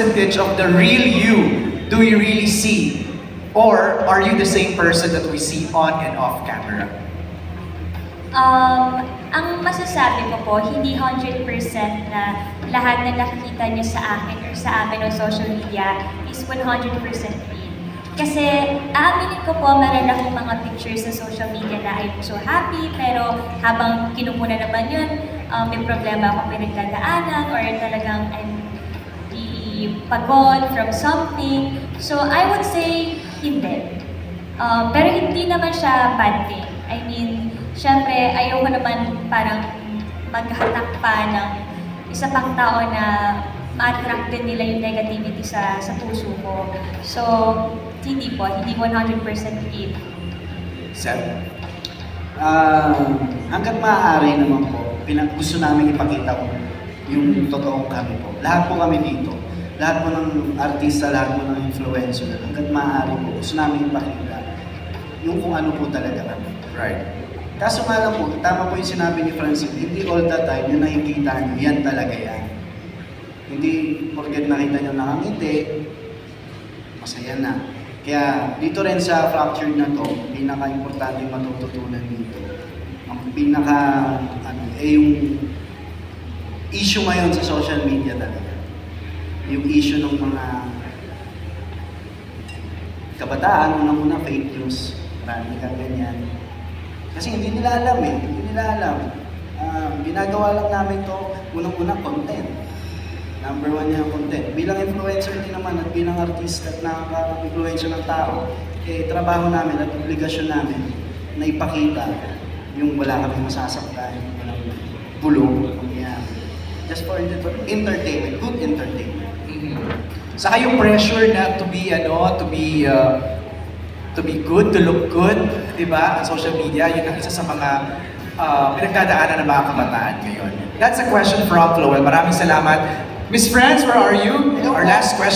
percentage of the real you do we really see? Or are you the same person that we see on and off camera? Um, ang masasabi ko po, hindi 100% na lahat na nakikita niyo sa akin or sa amin on social media is 100% real. Kasi aaminin ko po, meron akong mga pictures sa social media na I'm so happy, pero habang kinupuna naman yun, um, may problema akong pinagdadaanan or talagang I'm i- pagod from something. So I would say, hindi. Um, pero hindi naman siya bad thing. I mean, syempre, ayoko naman parang maghatak pa ng isa pang tao na ma-attract din nila yung negativity sa sa puso ko. So, hindi po, hindi 100% real. Seth? Ah, hanggat maaari naman po, pinag gusto namin ipakita ko yung totoong kami po. Lahat po kami dito. Lahat po ng artista, lahat po ng influencer, hanggat maaari po, gusto namin ipakita yung kung ano po talaga kami. Right. Kaso nga lang po, tama po yung sinabi ni Francine, hindi all the time yung nakikita nyo, yan talaga yan. Hindi porket nakita nyo nakangiti, masaya na. Kaya dito rin sa fractured na to, pinaka-importante matututunan dito. Ang pinaka, ano, eh yung issue ngayon sa social media talaga. Yung issue ng mga kabataan, unang-una fake news, marami kang ganyan. Kasi hindi nila alam eh, hindi nila alam. Ginagawa lang namin to unang-unang content. Number one yung content. Bilang influencer din naman at bilang artist at nakaka-influensya ng tao, eh, trabaho namin at obligasyon namin na ipakita yung wala kami masasaktan, walang bulong, yan. Just for enter- entertainment, good entertainment. Saka yung pressure na to be ano, to be uh, to be good, to look good, 'di ba? Ang social media, yun ang isa sa mga uh, pinagdadaanan ng mga kabataan ngayon. That's a question from Flowell. Maraming salamat. Miss Friends, where are you? Our last question.